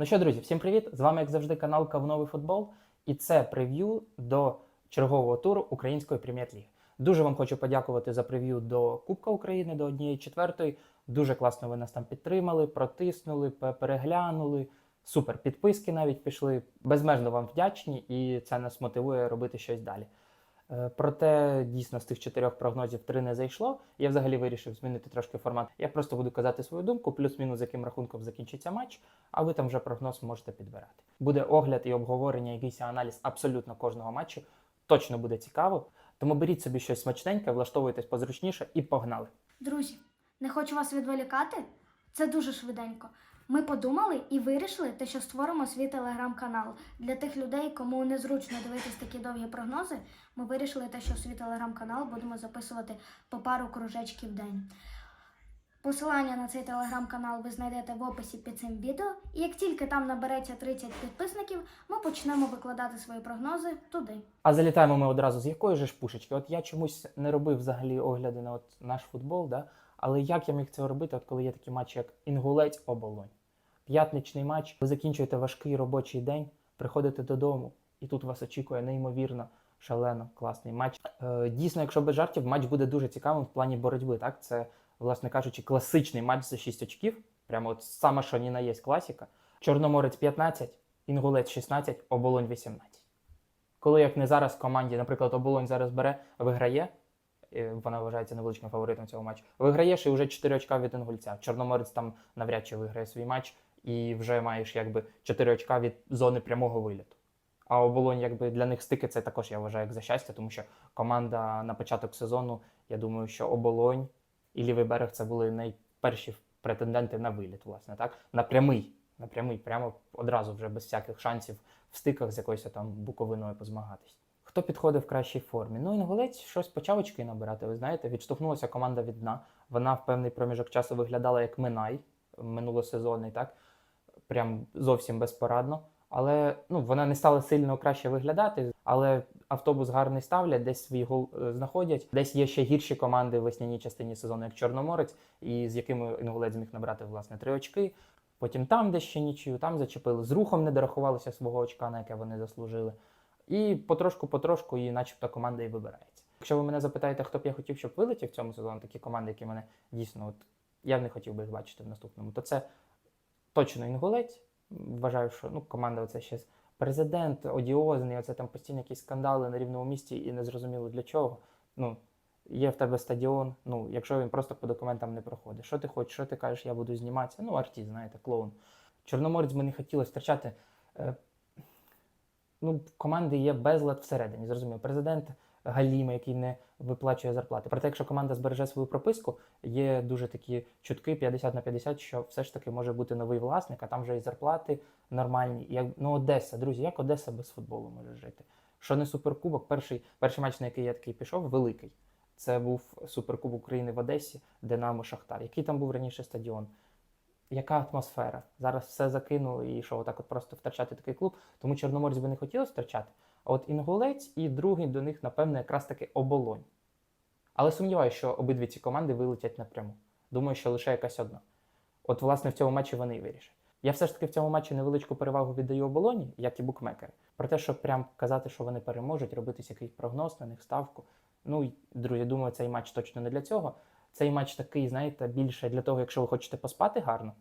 Ну що, друзі, всім привіт! З вами, як завжди, канал Кавновий футбол, і це прев'ю до чергового туру Української прем'єр-ліги. Дуже вам хочу подякувати за прев'ю до Кубка України, до однієї четвертої. Дуже класно ви нас там підтримали, протиснули, переглянули. Супер, підписки навіть пішли. Безмежно вам вдячні, і це нас мотивує робити щось далі. Е, Проте дійсно з тих чотирьох прогнозів три не зайшло. Я взагалі вирішив змінити трошки формат. Я просто буду казати свою думку, плюс-мінус яким рахунком закінчиться матч, а ви там вже прогноз можете підбирати. Буде огляд і обговорення, якийсь аналіз абсолютно кожного матчу. Точно буде цікаво. Тому беріть собі щось смачненьке, влаштовуйтесь позручніше і погнали. Друзі, не хочу вас відволікати. Це дуже швиденько. Ми подумали і вирішили, те, що створимо свій телеграм-канал. Для тих людей, кому незручно дивитись такі довгі прогнози, ми вирішили те, що свій телеграм-канал будемо записувати по пару кружечків в день. Посилання на цей телеграм-канал ви знайдете в описі під цим відео. І як тільки там набереться 30 підписників, ми почнемо викладати свої прогнози туди. А залітаємо ми одразу з якої ж пушечки? От я чомусь не робив взагалі огляди на от наш футбол, да? але як я міг це робити, от коли є такі матчі, як Інгулець Оболонь? П'ятничний матч, ви закінчуєте важкий робочий день, приходите додому, і тут вас очікує неймовірно, шалено класний матч. Е, дійсно, якщо без жартів, матч буде дуже цікавим в плані боротьби. Так, це, власне кажучи, класичний матч за 6 очків. Прямо от саме що ні на є класіка. Чорноморець 15, Інгулець 16, Оболонь 18. Коли як не зараз команді, наприклад, Оболонь зараз бере, виграє, е, вона вважається невеличким фаворитом цього матчу. Виграєш і вже 4 очка від Інгульця. Чорноморець там навряд чи виграє свій матч, і вже маєш якби 4 очка від зони прямого виліту. А оболонь, якби для них стики це також я вважаю як за щастя, тому що команда на початок сезону, я думаю, що оболонь і лівий берег це були найперші претенденти на виліт, власне, так? На прямий, на прямий, прямо одразу вже без всяких шансів в стиках з якоюсь там буковиною позмагатись. Хто підходив в кращій формі? Ну, інгулець щось почав очки набирати. Ви знаєте, відштовхнулася команда від дна. Вона в певний проміжок часу виглядала як Минай минулосезонний, так? Прям зовсім безпорадно. Але ну, вона не стала сильно краще виглядати. Але автобус гарний ставлять, десь свій гол е, знаходять. Десь є ще гірші команди в весняній частині сезону, як Чорноморець, і з якими інгулець зміг набрати власне три очки. Потім там десь ще нічию, там зачепили. З рухом не дорахувалося свого очка, на яке вони заслужили. І потрошку-потрошку, і начебто команда і вибирається. Якщо ви мене запитаєте, хто б я хотів, щоб вилетів в цьому сезоні, такі команди, які мене дійсно, от я б не хотів би їх бачити в наступному, то це точно інгулець. Вважаю, що ну, команда оце ще президент одіозний, оце там постійно якісь скандали на рівному місці і не зрозуміло для чого. Ну, є в тебе стадіон, ну, якщо він просто по документам не проходить. Що ти хочеш, що ти кажеш, я буду зніматися? Ну, артіст, знаєте, клоун. Чорноморець не хотілося втрачати. Е, ну, команди є безлад всередині, зрозуміло. Президент Галіма, який не виплачує зарплати. Проте, якщо команда збереже свою прописку, є дуже такі чутки 50 на 50, що все ж таки може бути новий власник, а там вже і зарплати нормальні. Як, ну, Одеса, друзі, як Одеса без футболу може жити? Що не суперкубок, перший, перший матч, на який я такий пішов, великий. Це був суперкубок України в Одесі, Динамо Шахтар. Який там був раніше стадіон? Яка атмосфера? Зараз все закинули і що, отак от просто втрачати такий клуб. Тому Чорноморець би не хотілося втрачати. А от Інгулець і другий до них, напевно, якраз таки оболонь. Але сумніваюся, що обидві ці команди вилетять напряму. Думаю, що лише якась одна. От, власне, в цьому матчі вони і вирішать. Я все ж таки в цьому матчі невеличку перевагу віддаю оболоні, як і букмекери. Про те, щоб прям казати, що вони переможуть, робитись якийсь прогноз на них ставку. Ну, друзі, думаю, цей матч точно не для цього. Цей матч такий, знаєте, більше для того, якщо ви хочете поспати гарно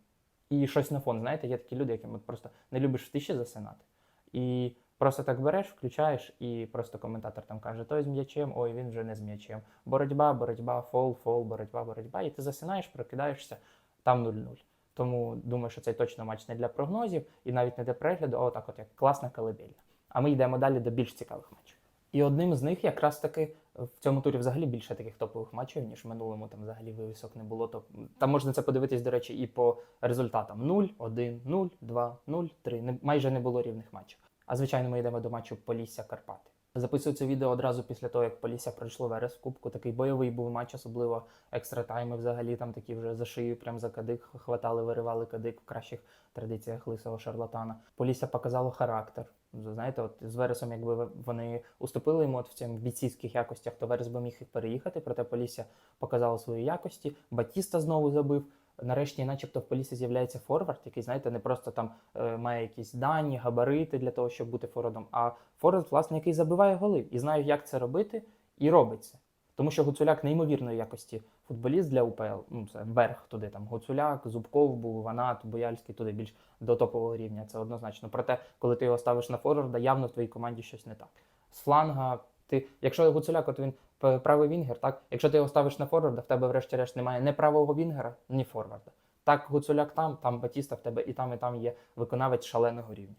і щось на фон. Знаєте, є такі люди, яким просто не любиш в тиші засинати. І просто так береш, включаєш, і просто коментатор там каже: той з м'ячем, ой, він вже не з м'ячем. Боротьба, боротьба, фол, фол, боротьба, боротьба. І ти засинаєш, прокидаєшся, там 0-0. Тому думаю, що цей точно матч не для прогнозів і навіть не для перегляду, а отак, от як класна колыбельна. А ми йдемо далі до більш цікавих матчів. І одним з них якраз таки в цьому турі взагалі більше таких топових матчів, ніж в минулому. Там взагалі вивісок не було. То там можна це подивитись, до речі, і по результатам: 0, 1, 0, 2, 0, 3. Не, майже не було рівних матчів. А звичайно, ми йдемо до матчу Полісся Карпати. Записую це відео одразу після того, як Полісся пройшло верес в Кубку. Такий бойовий був матч, особливо екстра тайми. Взагалі там такі вже за шию, прям за кадик хватали, виривали кадик в кращих традиціях лисого шарлатана. Полісся показало характер. Знаєте, от з Вересом, якби вони уступили йому от в цим бійцівських якостях, то Верес би міг їх переїхати. Проте Полісся показало свої якості. Батіста знову забив. Нарешті, начебто, в полісі з'являється форвард, який, знаєте, не просто там е, має якісь дані, габарити для того, щоб бути форвардом, а форвард, власне, який забиває голи і знає, як це робити, і робить це. Тому що Гуцуляк неймовірної якості футболіст для УПЛ. Ну, це верх туди там Гуцуляк, Зубков був, Ванат, Бояльський туди більш до топового рівня. Це однозначно. Проте, коли ти його ставиш на форварда, явно в твоїй команді щось не так. З фланга ти, якщо Гуцуляк, от він правий вінгер, так якщо ти його ставиш на форварда, в тебе врешті-решт немає ні правого вінгера, ні форварда. Так, Гуцуляк там, там Батіста в тебе і там, і там є виконавець шаленого рівня.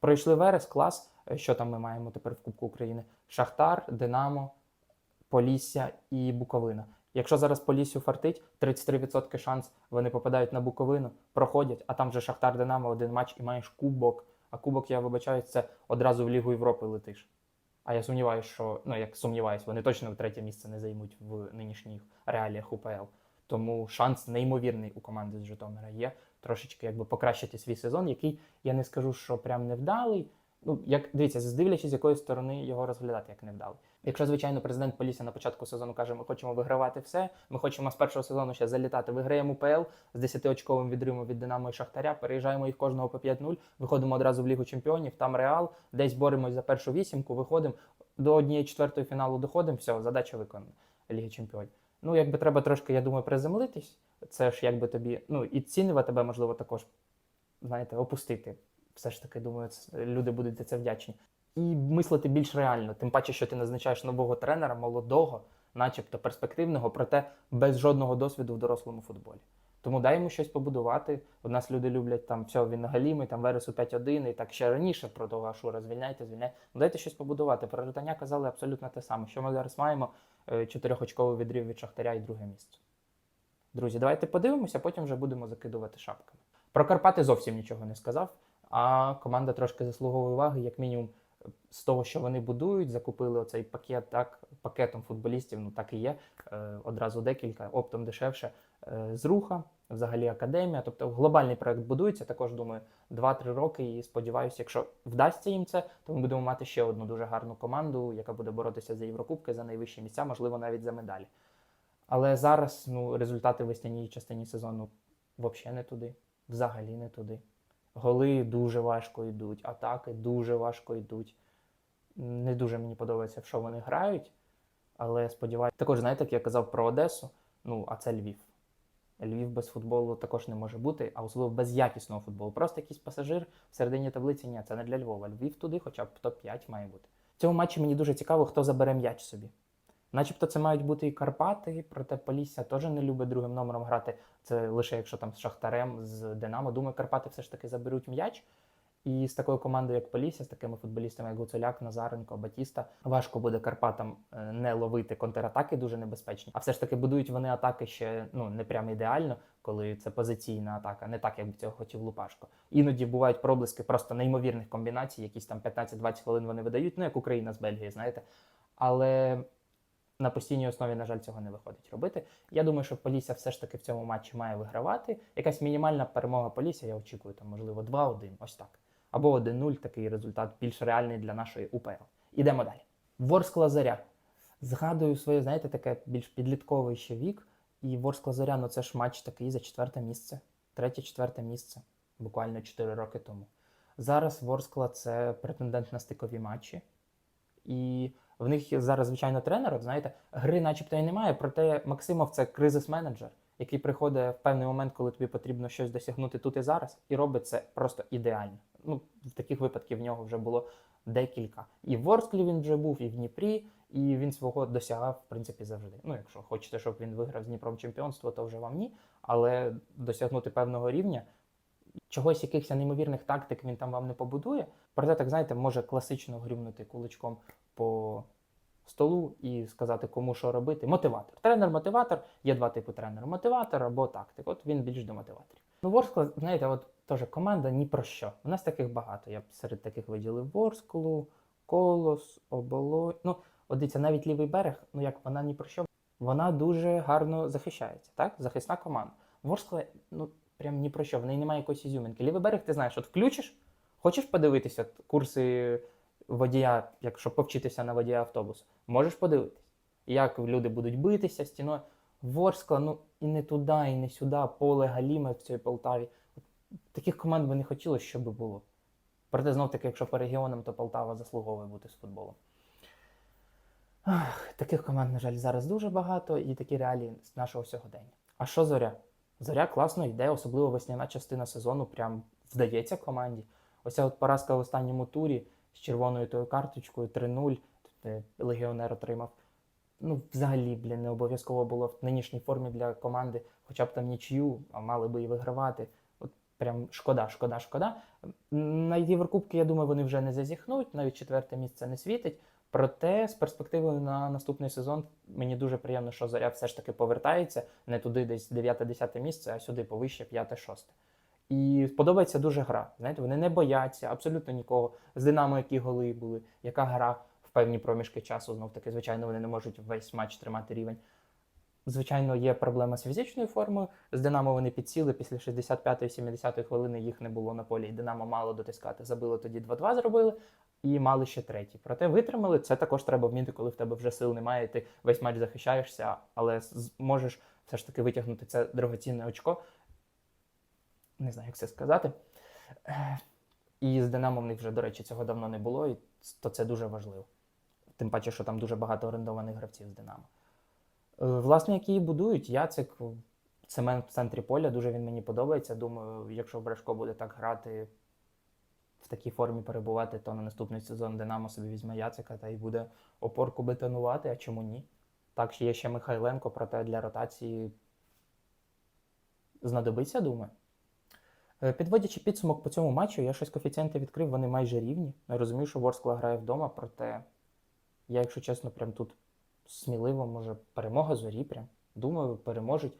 Пройшли верес, клас. Е, Що там ми маємо тепер в Кубку України? Шахтар, Динамо, Полісся і Буковина. Якщо зараз Поліссю фартить, 33% шанс вони попадають на Буковину, проходять, а там вже Шахтар Динамо один матч і маєш кубок. А кубок, я вибачаюсь, це одразу в Лігу Європи летиш. А я сумніваюся, що ну як сумніваюсь, вони точно третє місце не займуть в нинішніх реаліях УПЛ. Тому шанс неймовірний у команди з Житомира є трошечки якби покращити свій сезон, який я не скажу, що прям невдалий. Ну, як дивіться, дивлячись, з якої сторони його розглядати як невдалий. Якщо, звичайно, президент Полісся на початку сезону каже, ми хочемо вигравати все, ми хочемо з першого сезону ще залітати. Виграємо УПЛ з 10-очковим відримом від Динамо і Шахтаря, переїжджаємо їх кожного по 5-0, виходимо одразу в Лігу Чемпіонів, там Реал, десь боремось за першу вісімку, виходимо до однієї четвертої фіналу доходимо, все, задача виконана Ліги Чемпіонів. Ну, якби треба трошки, я думаю, приземлитись. Це ж якби тобі, ну і цінива тебе можливо також, знаєте, опустити. Все ж таки, думаю, люди будуть за це вдячні. І мислити більш реально, тим паче, що ти назначаєш нового тренера, молодого, начебто перспективного, проте без жодного досвіду в дорослому футболі. Тому дай йому щось побудувати. У нас люди люблять там все, він галімий, там вересу 5-1, і так ще раніше про того Ашура звільняйте, звільняйте. Ну дайте щось побудувати. Про Житання казали абсолютно те саме. Що ми зараз маємо? Е, Чотирьохочковий відрив від Шахтаря і друге місце. Друзі, давайте подивимося, потім вже будемо закидувати шапками. Про Карпати зовсім нічого не сказав, а команда трошки заслуговує уваги, як мінімум, з того, що вони будують, закупили оцей пакет, так, пакетом футболістів, ну так і є. Е, одразу декілька, оптом дешевше. Е, з руха, взагалі академія. Тобто глобальний проект будується, також думаю, 2-3 роки. І сподіваюся, якщо вдасться їм це, то ми будемо мати ще одну дуже гарну команду, яка буде боротися за Єврокубки, за найвищі місця, можливо, навіть за медалі. Але зараз ну, результати в весняній частині сезону взагалі не туди, взагалі не туди. Голи дуже важко йдуть, атаки дуже важко йдуть. Не дуже мені подобається, в що вони грають, але сподіваюся. Також, знаєте, як я казав про Одесу, ну, а це Львів. Львів без футболу також не може бути, а особливо без якісного футболу. Просто якийсь пасажир в середині таблиці. Ні, це не для Львова. Львів туди, хоча б топ-5 має бути. В цьому матчі мені дуже цікаво, хто забере м'яч собі. Начебто це мають бути і Карпати, проте Полісся теж не любить другим номером грати. Це лише якщо там з Шахтарем, з Динамо. Думаю, Карпати все ж таки заберуть м'яч. І з такою командою, як Полісся, з такими футболістами, як Гуцуляк, Назаренко, Батіста, важко буде Карпатам е, не ловити контратаки дуже небезпечні. А все ж таки будують вони атаки ще ну не прямо ідеально, коли це позиційна атака, не так, як би цього хотів Лупашко. Іноді бувають проблиски просто неймовірних комбінацій, якісь там 15-20 хвилин вони видають, ну як Україна з Бельгії, знаєте. Але на постійній основі, на жаль, цього не виходить робити. Я думаю, що Полісся все ж таки в цьому матчі має вигравати. Якась мінімальна перемога Полісся, я очікую, там, можливо, 2-1, ось так. Або 1-0, такий результат більш реальний для нашої УПЛ. Ідемо далі. Ворскла Заря. Згадую своє, знаєте, таке більш підлітковий ще вік. І Ворскла Заря, ну це ж матч такий за четверте місце, третє-четверте місце, буквально 4 роки тому. Зараз Ворскла це претендент на стикові матчі. І в них зараз, звичайно, тренер, от знаєте, гри начебто і немає, проте Максимов це кризис-менеджер, який приходить в певний момент, коли тобі потрібно щось досягнути тут і зараз, і робить це просто ідеально. Ну, таких випадків в нього вже було декілька. І в Ворсклі він вже був, і в Дніпрі, і він свого досягав, в принципі, завжди. Ну, якщо хочете, щоб він виграв з Дніпром чемпіонство, то вже вам ні. Але досягнути певного рівня, чогось, якихось неймовірних тактик він там вам не побудує. Проте, так знаєте, може класично грюмнути куличком по столу і сказати, кому що робити. Мотиватор. Тренер-мотиватор, є два типи тренера: мотиватор або тактик. От він більш до мотиваторів. Ну, Ворскла, знаєте, от теж команда ні про що. У нас таких багато. Я б серед таких виділив Ворсклу, Колос, Оболонь. Ну, от дивіться, навіть лівий берег, ну як вона ні про що. Вона дуже гарно захищається, так? Захисна команда. Ворскла, ну прям ні про що, в неї немає якоїсь ізюминки. Лівий берег, ти знаєш, от включиш, хочеш подивитися курси водія, якщо повчитися на водія автобусу, можеш подивитись, як люди будуть битися стіною. Ворскла, ну і не туди, і не сюди, поле Галіме в цій Полтаві. Таких команд би не хотілося, щоб було. Проте знов таки, якщо по регіонам, то Полтава заслуговує бути з футболом. Ах, таких команд, на жаль, зараз дуже багато, і такі реалії з нашого сьогодення. А що зоря? Зоря класно йде, особливо весняна частина сезону, прям вдається команді. Оця от поразка в останньому турі з червоною тою карточкою 3-0, де легіонер отримав. Ну, взагалі, блін, не обов'язково було в нинішній формі для команди, хоча б там нічию, а мали би і вигравати. От прям шкода, шкода, шкода. На Єврокубки, я думаю, вони вже не зазіхнуть, навіть четверте місце не світить. Проте з перспективою на наступний сезон мені дуже приємно, що зоря все ж таки повертається не туди, десь 9-10 місце, а сюди повище 5-6. І подобається дуже гра. Знаєте, вони не бояться абсолютно нікого. З Динамо, які голи були, яка гра в певні проміжки часу. Знов таки, звичайно, вони не можуть весь матч тримати рівень. Звичайно, є проблема з фізичною формою. З Динамо вони підсіли після 65-70 хвилини їх не було на полі, і Динамо мало дотискати. Забили тоді 2-2 зробили і мали ще третій. Проте витримали. Це також треба вміти, коли в тебе вже сил немає. Ти весь матч захищаєшся, але можеш все ж таки витягнути це дорогоцінне очко. Не знаю, як це сказати. І з Динамо в них вже, до речі, цього давно не було, і то це дуже важливо. Тим паче, що там дуже багато орендованих гравців з Динамо. Е, Власне, які її будують, Яцик, Семен в центрі поля, дуже він мені подобається. Думаю, якщо Брешко буде так грати в такій формі перебувати, то на наступний сезон Динамо собі візьме Яцика та й буде опорку бетонувати, а чому ні? Так, є ще Михайленко, проте для ротації знадобиться, думаю. Е, Підводячи підсумок по цьому матчу, я щось коефіцієнти відкрив, вони майже рівні. Я розумію, що Ворскла грає вдома, проте я, якщо чесно, прям тут сміливо, може, перемога зорі. Прям думаю, переможуть.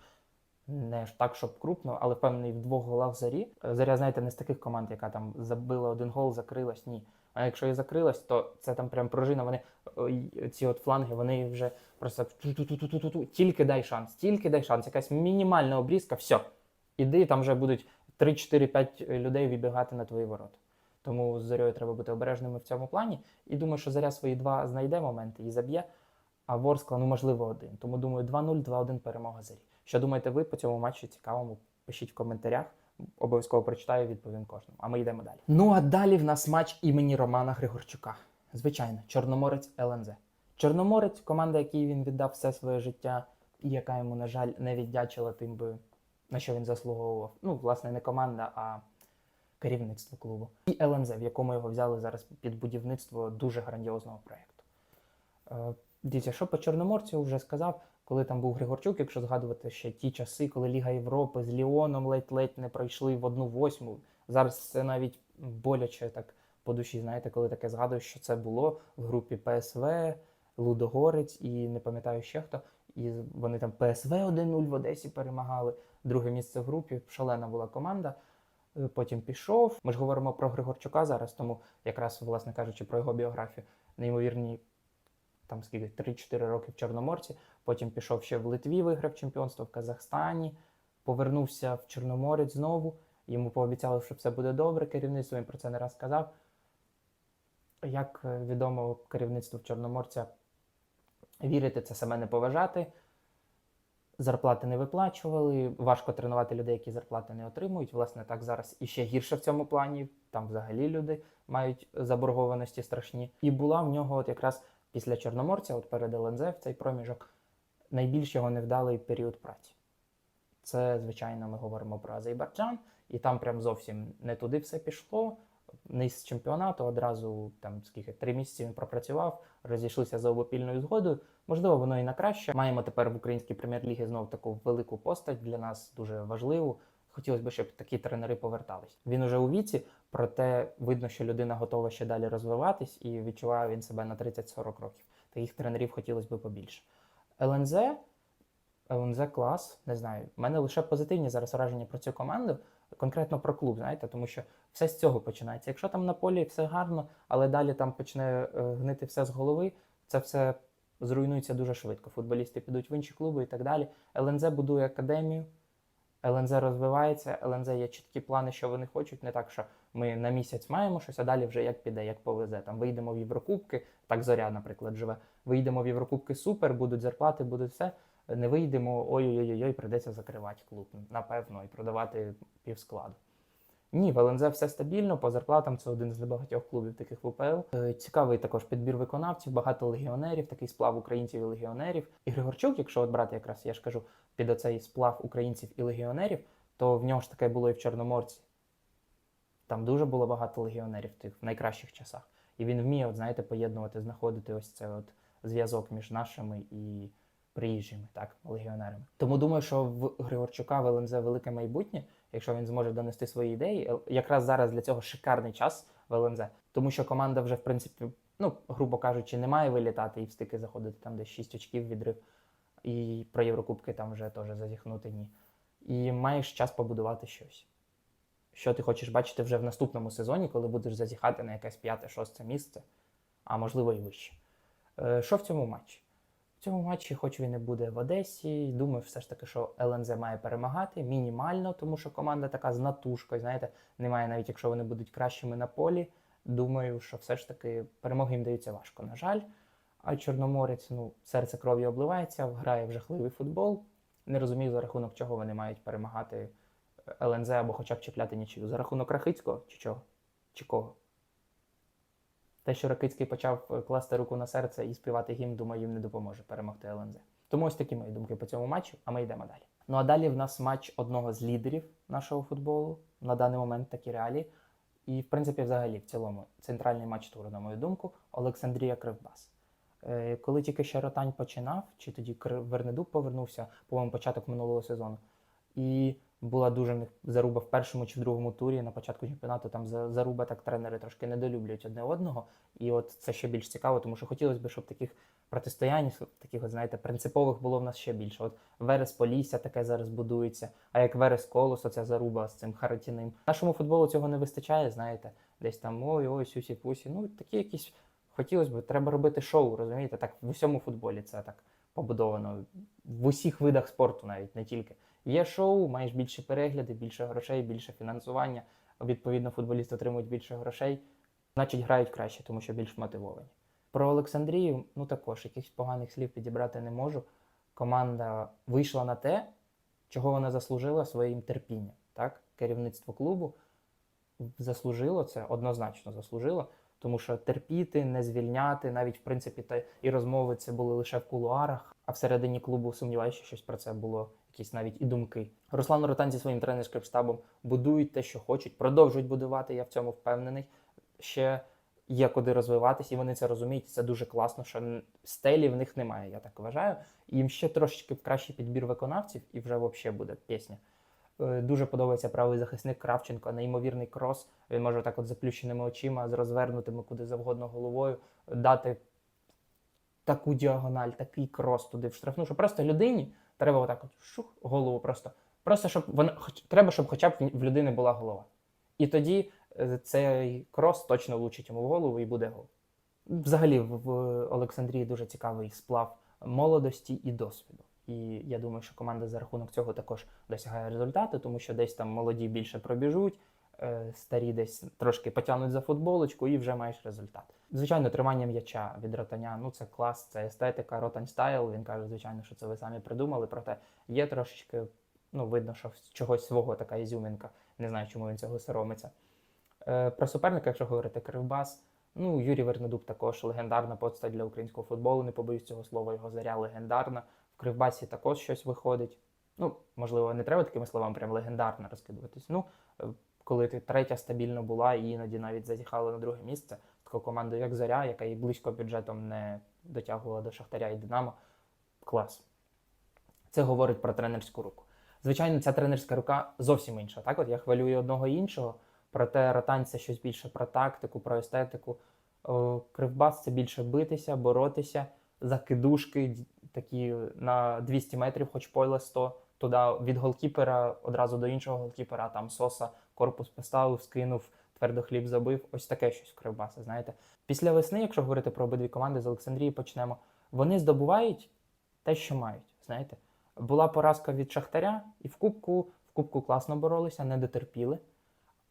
Не так, щоб крупно, але впевнений в двох голах зорі. Е, Зоря, знаєте, не з таких команд, яка там забила один гол, закрилась. Ні. А якщо і закрилась, то це там прям пружина. Вони ці от фланги, вони вже просто тільки дай шанс, тільки дай шанс. Якась мінімальна обрізка, все. Іди, там вже будуть 3-4-5 людей вибігати на твої ворота. Тому з зорьою треба бути обережними в цьому плані. І думаю, що заря свої два знайде моменти і заб'є. А Ворскла, ну можливо, один. Тому думаю, 2-0, 2-1 перемога зорі. Що думаєте ви по цьому матчі цікавому? Пишіть в коментарях. Обов'язково прочитаю, відповім кожному. А ми йдемо далі. Ну а далі в нас матч імені Романа Григорчука. Звичайно, Чорноморець ЛНЗ. Чорноморець, команда, якій він віддав все своє життя, і яка йому, на жаль, не віддячила тим би, на що він заслуговував. Ну, власне, не команда, а керівництво клубу. І ЛНЗ, в якому його взяли зараз під будівництво дуже грандіозного проєкту. Е, Дивіться, що по Чорноморцю вже сказав, коли там був Григорчук, якщо згадувати ще ті часи, коли Ліга Європи з Ліоном ледь-ледь не пройшли в одну восьму. Зараз це навіть боляче так по душі, знаєте, коли таке згадую, що це було в групі ПСВ, Лудогорець і не пам'ятаю ще хто. І вони там ПСВ 1-0 в Одесі перемагали. Друге місце в групі. Шалена була команда. Е, Потім пішов. Ми ж говоримо про Григорчука зараз, тому якраз, власне кажучи, про його біографію. Неймовірні там скільки 3-4 роки в Чорноморці. Потім пішов ще в Литві, виграв чемпіонство в Казахстані, повернувся в Чорноморець знову. Йому пообіцяли, що все буде добре. Керівництво він про це не раз сказав. Як е, відомо, керівництво в Чорноморця вірити це себе не поважати. Зарплати не виплачували. Важко тренувати людей, які зарплати не отримують. Власне, так зараз і ще гірше в цьому плані. Там взагалі люди мають заборгованості страшні. І була в нього от якраз після Чорноморця, от перед ЛНЗ, в цей проміжок, найбільш його невдалий період праці. Це, звичайно, ми говоримо про Азербайджан, і там прям зовсім не туди все пішло. Не з чемпіонату одразу там скільки три місяці він пропрацював, розійшлися за обопільною згодою. Можливо, воно і на краще. Маємо тепер в українській прем'єр-лігі знову таку велику постать для нас дуже важливу. Хотілося б, щоб такі тренери повертались. Він уже у віці, проте видно, що людина готова ще далі розвиватись і відчуває він себе на 30-40 років. Таких тренерів хотілося б побільше. ЛНЗ, ЛНЗ клас, не знаю. У мене лише позитивні зараз враження про цю команду, конкретно про клуб, знаєте, тому що все з цього починається. Якщо там на полі все гарно, але далі там почне е, гнити все з голови, це все зруйнується дуже швидко. Футболісти підуть в інші клуби і так далі. ЛНЗ будує академію, ЛНЗ розвивається, ЛНЗ є чіткі плани, що вони хочуть. Не так, що ми на місяць маємо щось, а далі вже як піде, як повезе. Там вийдемо в Єврокубки, так зоря, наприклад, живе. Вийдемо в Єврокубки супер, будуть зарплати, будуть все. Не вийдемо, ой-ой-ой, прийдеться закривати клуб, напевно, і продавати півскладу. Ні, в ЛНЗ все стабільно, по зарплатам це один з небагатьох клубів таких в УПЛ. Е, Цікавий також підбір виконавців, багато легіонерів, такий сплав українців і легіонерів. І Григорчук, якщо от брати якраз, я ж кажу, під оцей сплав українців і легіонерів, то в нього ж таке було і в Чорноморці. Там дуже було багато легіонерів тих в найкращих часах. І він вміє, от, знаєте, поєднувати, знаходити ось це от зв'язок між нашими і приїжджими, так, легіонерами. Тому думаю, що в Григорчука в велике майбутнє, якщо він зможе донести свої ідеї. Е, Якраз зараз для цього шикарний час в ЛНЗ, тому що команда вже, в принципі, ну, грубо кажучи, не має вилітати і в стики заходити там десь 6 очків відрив. І про Єврокубки там вже теж зазіхнути ні. І маєш час побудувати щось. Що ти хочеш бачити вже в наступному сезоні, коли будеш зазіхати на якесь п'яте-шосте місце, а можливо і вище. Е, Що в цьому матчі? Цьому матчі, хоч він і буде в Одесі, думаю, все ж таки, що ЛНЗ має перемагати мінімально, тому що команда така з натужкою, знаєте, немає навіть якщо вони будуть кращими на полі. Думаю, що все ж таки перемоги їм даються важко, на жаль. А Чорноморець, ну, серце кров'ю обливається, грає в жахливий футбол. Не розумію, за рахунок чого вони мають перемагати ЛНЗ або хоча б чіпляти нічию. За рахунок Рахицького чи чого? Чи кого? Те, що Ракицький почав е, класти руку на серце і співати гімн, думаю, їм не допоможе перемогти ЛНЗ. Тому ось такі мої думки по цьому матчу, а ми йдемо далі. Ну а далі в нас матч одного з лідерів нашого футболу на даний момент такі реалії. І, в принципі, взагалі, в цілому, центральний матч туру, на мою думку, Олександрія Кривбас. Е, Коли тільки ще Ротань починав, чи тоді Кри- Вернедуб повернувся, по-моєму, початок минулого сезону. І була дуже заруба в першому чи в другому турі на початку чемпіонату. Там за- заруба так тренери трошки недолюблюють одне одного. І от це ще більш цікаво, тому що хотілося б, щоб таких протистоянь, таких, от, знаєте, принципових було в нас ще більше. От Верес Полісся таке зараз будується, а як Верес Колос, оця заруба з цим Харатіним. Нашому футболу цього не вистачає, знаєте, десь там ой, ой, сюсі пусі. Ну такі якісь хотілося б, треба робити шоу, розумієте? Так в усьому футболі це так побудовано. В усіх видах спорту, навіть не тільки. Є шоу, маєш більше перегляди, більше грошей, більше фінансування. Відповідно, футболісти отримують більше грошей, значить грають краще, тому що більш мотивовані. Про Олександрію, ну також якихось поганих слів підібрати не можу. Команда вийшла на те, чого вона заслужила своїм терпінням. Так? Керівництво клубу заслужило це, однозначно заслужило, тому що терпіти, не звільняти, навіть в принципі та і розмови це були лише в кулуарах, а всередині клубу сумніваюся, що щось про це було, якісь навіть і думки. Руслан Ротан зі своїм тренерським штабом будують те, що хочуть, продовжують будувати. Я в цьому впевнений. Ще є куди розвиватись, і вони це розуміють. Це дуже класно, що стелі в них немає, я так вважаю. Їм ще трошечки кращий підбір виконавців, і вже взагалі буде пісня. Е, Дуже подобається правий захисник Кравченко, неймовірний крос. Він може так от заплющеними очима, з розвернутими куди завгодно головою, дати таку діагональ, такий крос туди в штрафну, що просто людині треба отак от шух, голову просто. Просто щоб вона треба, щоб хоча б в людини була голова. І тоді е, цей крос точно влучить йому в голову і буде гол. Взагалі в Олександрії дуже цікавий сплав молодості і досвіду. І я думаю, що команда за рахунок цього також досягає результату, тому що десь там молоді більше пробіжуть, старі десь трошки потягнуть за футболочку і вже маєш результат. Звичайно, тримання м'яча від ротаня, ну це клас, це естетика, ротань стайл. Він каже, звичайно, що це ви самі придумали, проте є трошечки, ну, видно, що чогось свого така ізюмінка. Не знаю, чому він цього соромиться. Е, Про суперника, якщо говорити Кривбас, ну Юрій Вернедуб також легендарна постать для українського футболу, не побоюсь цього слова, його заря легендарна. В Кривбасі також щось виходить. Ну, можливо, не треба такими словами прям легендарно розкидуватись. Ну, е, коли ти третя стабільно була і іноді навіть зазіхала на друге місце, таку команду, як Заря, яка і близько бюджетом не дотягувала до Шахтаря і Динамо, клас. Це говорить про тренерську руку. Звичайно, ця тренерська рука зовсім інша. Так, от я хвалюю одного і іншого, проте ротань це щось більше про тактику, про естетику. Кривбас це більше битися, боротися, закидушки такі на 200 метрів, хоч поле 100, туди від голкіпера одразу до іншого голкіпера, там соса, корпус поставив, скинув, твердо хліб забив. Ось таке щось в Кривбаса, знаєте. Після весни, якщо говорити про обидві команди з Олександрії, почнемо. Вони здобувають те, що мають. Знаєте, була поразка від Шахтаря, і в Кубку, в Кубку класно боролися, не дотерпіли.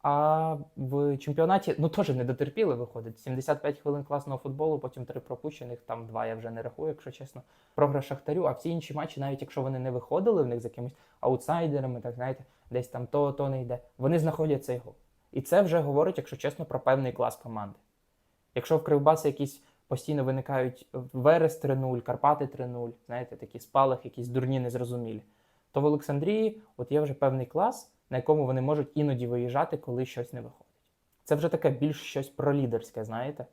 А в чемпіонаті ну теж не дотерпіли виходить. 75 хвилин класного футболу, потім три пропущених, там два я вже не рахую, якщо чесно. Програш Шахтарю, а всі інші матчі, навіть якщо вони не виходили в них з якимись аутсайдерами, так знаєте, десь там то, то не йде. Вони знаходять цей гол. І це вже говорить, якщо чесно, про певний клас команди. Якщо в Кривбаса якісь постійно виникають Верес 3-0, Карпати 3-0, знаєте, такі спалах, якісь дурні незрозумілі, то в Олександрії от є вже певний клас, на якому вони можуть іноді виїжджати, коли щось не виходить. Це вже таке більш щось пролідерське, знаєте?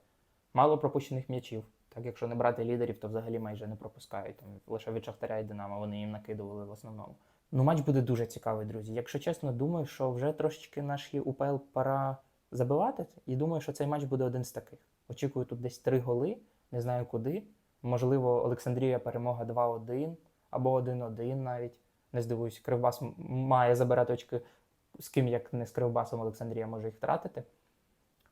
Мало пропущених м'ячів. Так, якщо не брати лідерів, то взагалі майже не пропускають. Там лише від Шахтаря і Динамо вони їм накидували в основному. Ну, матч буде дуже цікавий, друзі. Якщо чесно, думаю, що вже трошечки нашій УПЛ пора забивати. І думаю, що цей матч буде один з таких. Очікую тут десь три голи, не знаю куди. Можливо, Олександрія перемога 2-1 або 1-1 навіть. Не здивуюсь, Кривбас має забирати очки з ким, як не з Кривбасом, Олександрія може їх втратити.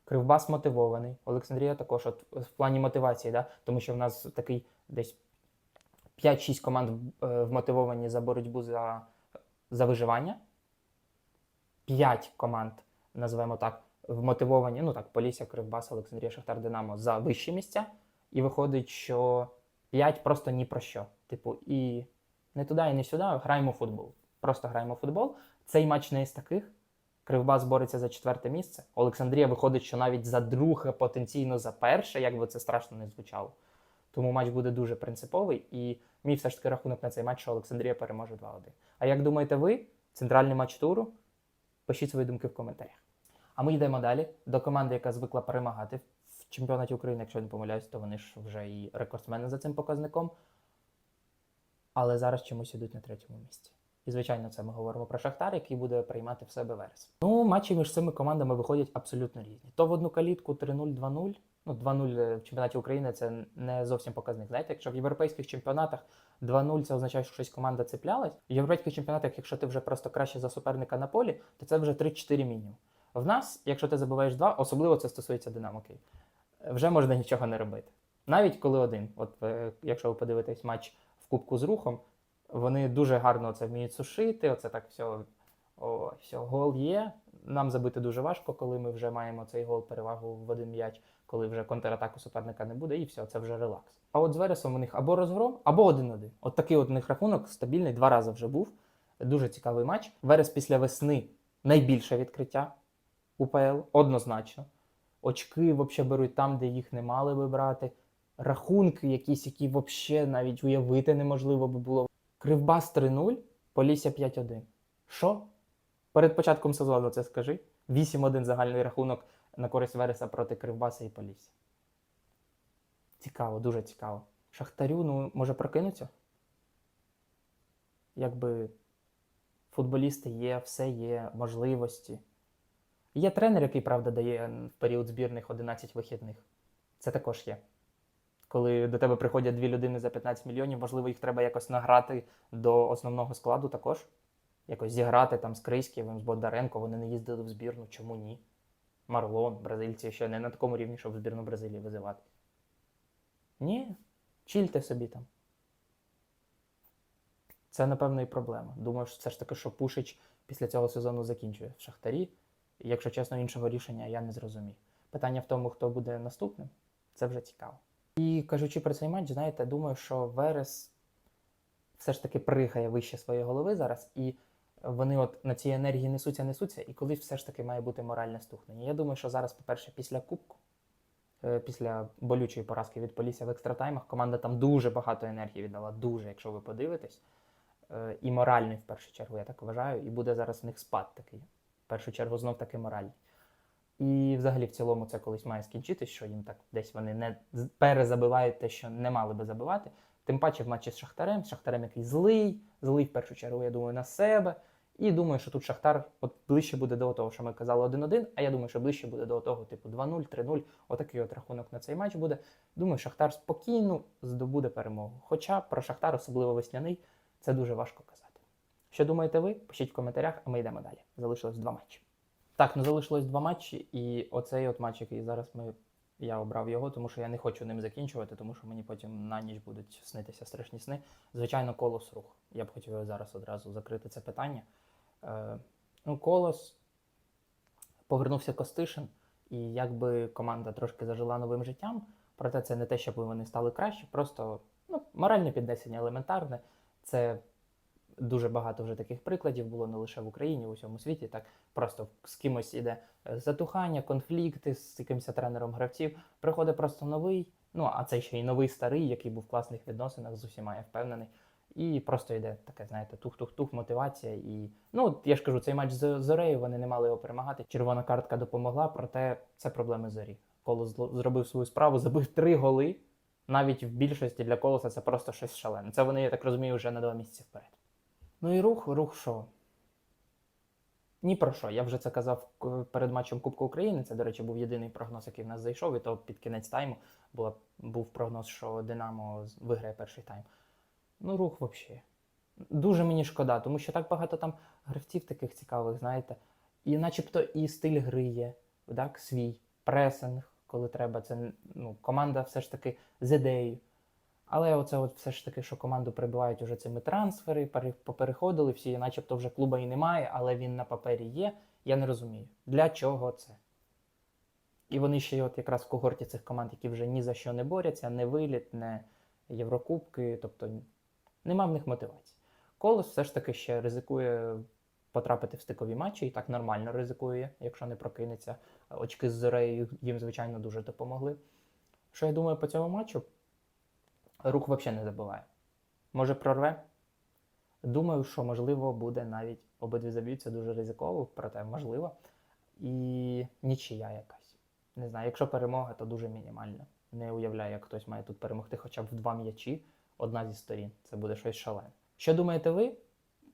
Кривбас мотивований. Олександрія також от, в плані мотивації, да? тому що в нас такий десь 5-6 команд е, вмотивовані за боротьбу за, за виживання. 5 команд, називаємо так, вмотивовані, ну так, Полісся, Кривбас, Олександрія, Шахтар, Динамо за вищі місця. І виходить, що 5 просто ні про що. Типу, і не туди, і не сюди, граємо футбол. Просто граємо в футбол. Цей матч не із таких. Кривбас бореться за четверте місце. Олександрія виходить, що навіть за друге, потенційно за перше, як би це страшно не звучало. Тому матч буде дуже принциповий, і мій все ж таки рахунок на цей матч, що Олександрія переможе 2-1. А як думаєте ви, центральний матч туру? Пишіть свої думки в коментарях. А ми йдемо далі до команди, яка звикла перемагати в чемпіонаті України, якщо я не помиляюсь, то вони ж вже і рекордсмени за цим показником. Але зараз чомусь ідуть на третьому місці. І, звичайно, це ми говоримо про Шахтар, який буде приймати в себе Верес. Ну, матчі між цими командами виходять абсолютно різні. То в одну калітку 3-0, 2-0. Ну, 2-0 в чемпіонаті України це не зовсім показник. Знаєте, якщо в європейських чемпіонатах 2-0 це означає, що щось команда цеплялась. В європейських чемпіонатах, якщо ти вже просто краще за суперника на полі, то це вже 3-4 мінімум. В нас, якщо ти забуваєш 2, особливо це стосується Динамо вже можна нічого не робити. Навіть коли один. От е, якщо ви подивитесь матч Кубку з рухом, вони дуже гарно це вміють сушити. Оце так все, о, все, гол є. Нам забити дуже важко, коли ми вже маємо цей гол перевагу в один м'яч, коли вже контратаку суперника не буде, і все, це вже релакс. А от з Вересом у них або розгром, або 1-1. От такий от у них рахунок стабільний, два рази вже був. Дуже цікавий матч. Верес після весни найбільше відкриття УПЛ, однозначно. Очки взагалі беруть там, де їх не мали би брати. Рахунки якісь, які взагалі навіть уявити неможливо би було. Кривбас 3-0, Полісся 5-1. Що? Перед початком сезону це скажи. 8-1 загальний рахунок на користь Вереса проти Кривбаса і Полісся. Цікаво, дуже цікаво. Шахтарю, ну, може прокинуться? Якби футболісти є, все є, можливості. Є тренер, який, правда, дає в період збірних 11 вихідних. Це також є. Коли до тебе приходять дві людини за 15 мільйонів, можливо, їх треба якось награти до основного складу також. Якось зіграти там з Крийським, з Бондаренко, вони не їздили в збірну. Чому ні? Марлон, бразильці ще не на такому рівні, щоб в збірну Бразилії визивати. Ні, чільте собі там. Це, напевно, і проблема. Думаю, що все ж таки, що Пушич після цього сезону закінчує в Шахтарі. І, якщо чесно, іншого рішення я не зрозумів. Питання в тому, хто буде наступним, це вже цікаво. І кажучи про цей матч, знаєте, думаю, що Верес все ж таки пригає вище своєї голови зараз, і вони от на цій енергії несуться, несуться, і колись все ж таки має бути моральне стухнення. Я думаю, що зараз, по-перше, після Кубку, е, після болючої поразки від Полісся в екстратаймах, команда там дуже багато енергії віддала, дуже, якщо ви подивитесь. Е, І моральний, в першу чергу, я так вважаю, і буде зараз в них спад такий. В першу чергу, знов таки моральний. І взагалі в цілому це колись має скінчитись, що їм так десь вони не перезабивають те, що не мали би забивати. Тим паче в матчі з Шахтарем, Шахтарем який злий, злий в першу чергу, я думаю, на себе. І думаю, що тут Шахтар от ближче буде до того, що ми казали 1-1, а я думаю, що ближче буде до того, типу 2-0, 3-0. Отакий от рахунок на цей матч буде. Думаю, Шахтар спокійно здобуде перемогу. Хоча про Шахтар, особливо весняний, це дуже важко казати. Що думаєте ви? Пишіть в коментарях, а ми йдемо далі. Залишилось два матчі. Так, ну залишилось два матчі, і оцей от матч, який зараз ми. Я обрав його, тому що я не хочу ним закінчувати, тому що мені потім на ніч будуть снитися страшні сни. Звичайно, колос рух. Я б хотів зараз одразу закрити це питання. Е, ну, колос Повернувся Костишин, і якби команда трошки зажила новим життям, проте це не те, щоб вони стали краще, просто ну, моральне піднесення елементарне. Це дуже багато вже таких прикладів було не лише в Україні, в усьому світі. Так просто з кимось іде затухання, конфлікти з якимось тренером гравців. Приходить просто новий. Ну а це ще й новий старий, який був в класних відносинах з усіма, я впевнений. І просто йде таке, знаєте, тух-тух-тух, мотивація. І ну я ж кажу, цей матч з Зорею вони не мали його перемагати. Червона картка допомогла, проте це проблеми зорі. Колос зробив свою справу, забив три голи. Навіть в більшості для колоса це просто щось шалене. Це вони, я так розумію, вже на два місяці вперед. Ну і рух, рух що? Ні про що. Я вже це казав перед матчем Кубку України. Це, до речі, був єдиний прогноз, який в нас зайшов, і то під кінець тайму була, був прогноз, що Динамо виграє перший тайм. Ну, рух взагалі. Дуже мені шкода, тому що так багато там гравців таких цікавих, знаєте. І начебто і стиль гри є, так, свій, пресинг, коли треба. Це ну, команда все ж таки з ідеєю. Але оце от все ж таки, що команду прибивають уже цими трансфери, попереходили всі, начебто вже клуба і немає, але він на папері є. Я не розумію, для чого це. І вони ще от якраз в когорті цих команд, які вже ні за що не борються, не виліт, не Єврокубки, тобто нема в них мотивації. Колос все ж таки ще ризикує потрапити в стикові матчі і так нормально ризикує, якщо не прокинеться. Очки з зорею їм, звичайно, дуже допомогли. Що я думаю по цьому матчу? Рух взагалі не забиває. Може прорве? Думаю, що можливо буде навіть обидві заб'ються дуже ризиково, проте можливо. І нічия якась. Не знаю, якщо перемога, то дуже мінімальна. Не уявляю, як хтось має тут перемогти хоча б в два м'ячі, одна зі сторін. Це буде щось шалене. Що думаєте ви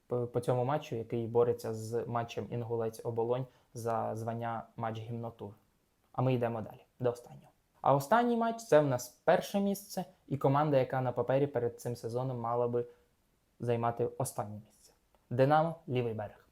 по цьому матчу, який бореться з матчем Інгулець Оболонь за звання матч гімнотур? А ми йдемо далі до останнього. А останній матч це в нас перше місце і команда, яка на папері перед цим сезоном мала би займати останнє місце. Динамо, лівий берег.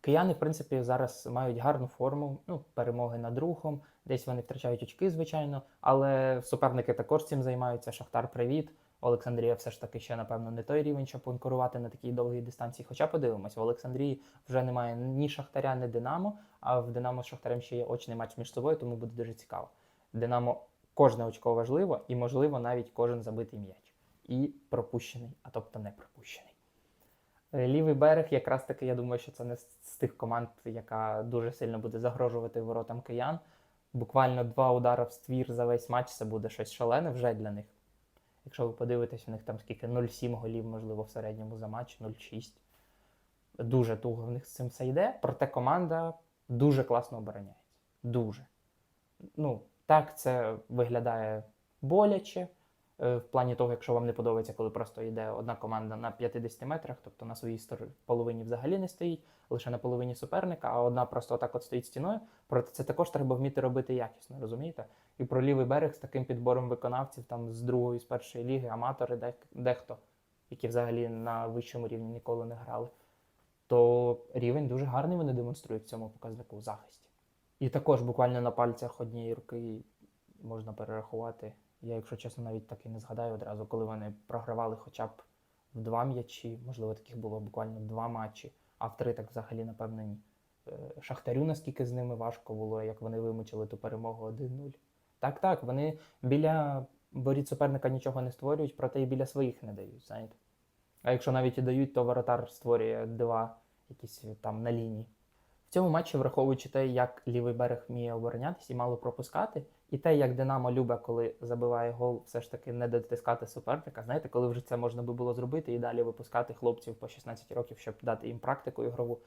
Кияни, в принципі, зараз мають гарну форму, ну, перемоги над рухом. Десь вони втрачають очки, звичайно, але суперники також цим займаються. Шахтар, привіт. Олександрія все ж таки ще, напевно, не той рівень, щоб конкурувати на такій довгій дистанції. Хоча подивимось, в Олександрії вже немає ні Шахтаря, ні Динамо, а в Динамо з Шахтарем ще є очний матч між собою, тому буде дуже цікаво. Динамо кожне очко важливо і, можливо, навіть кожен забитий м'яч. І пропущений, а тобто не пропущений. Е, Лівий берег, якраз таки, я думаю, що це не з тих команд, яка дуже сильно буде загрожувати воротам киян. Буквально два удари в ствір за весь матч це буде щось шалене вже для них. Якщо ви подивитесь, у них там скільки 0,7 голів, можливо, в середньому за матч, 0,6. Дуже туго в них з цим все йде, проте команда дуже класно обороняється. Дуже. Ну, так, це виглядає боляче. е, В плані того, якщо вам не подобається, коли просто йде одна команда на 50 метрах, тобто на своїй половині взагалі не стоїть, лише на половині суперника, а одна просто отак от стоїть стіною. Проте це також треба вміти робити якісно, розумієте? І про лівий берег з таким підбором виконавців, там з другої, з першої ліги, аматори, дехто, які взагалі на вищому рівні ніколи не грали, то рівень дуже гарний вони демонструють в цьому показнику захисті. І також буквально на пальцях однієї руки можна перерахувати. Я, якщо чесно, навіть так і не згадаю одразу, коли вони програвали хоча б в два м'ячі, можливо, таких було буквально два матчі, а в три так взагалі, напевно, ні. Е, Шахтарю, наскільки з ними важко було, як вони вимучили ту перемогу 1-0. Так, так, вони біля воріт суперника нічого не створюють, проте і біля своїх не дають, знаєте. А якщо навіть і дають, то воротар створює два якісь там на лінії. В цьому матчі, враховуючи те, як лівий берег вміє оборонятися і мало пропускати, і те, як Динамо любить, коли забиває гол, все ж таки не дотискати суперника. Знаєте, коли вже це можна би було зробити і далі випускати хлопців по 16 років, щоб дати їм практику ігрову.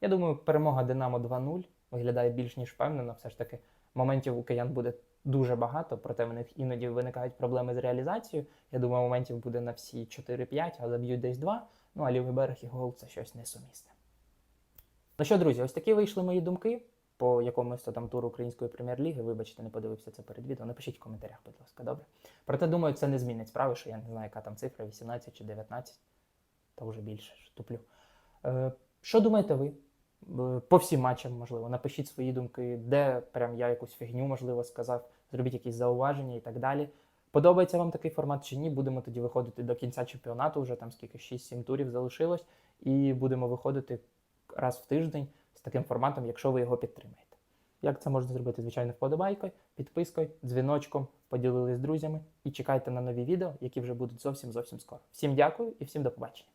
Я думаю, перемога Динамо 2-0 виглядає більш ніж впевнено. Все ж таки, моментів у киян буде дуже багато, проте в них іноді виникають проблеми з реалізацією. Я думаю, моментів буде на всі 4-5, а заб'ють десь 2. Ну а лівий берег і гол це щось несумісне. Ну що, друзі, ось такі вийшли мої думки по якомусь там туру української прем'єр-ліги. Вибачте, не подивився це перед відео. Напишіть в коментарях, будь ласка, добре. Проте думаю, це не змінить справи, що я не знаю, яка там цифра, 18 чи 19, та вже більше ж туплю. Е, що думаєте ви? Е, По всім матчам, можливо, напишіть свої думки, де прям я якусь фігню, можливо, сказав, зробіть якісь зауваження і так далі. Подобається вам такий формат чи ні? Будемо тоді виходити до кінця чемпіонату, вже там скільки 6-7 турів залишилось, і будемо виходити раз в тиждень з таким форматом, якщо ви його підтримаєте. Як це можна зробити? Звичайно, вподобайкою, підпискою, дзвіночком, поділились з друзями і чекайте на нові відео, які вже будуть зовсім зовсім скоро. Всім дякую і всім до побачення.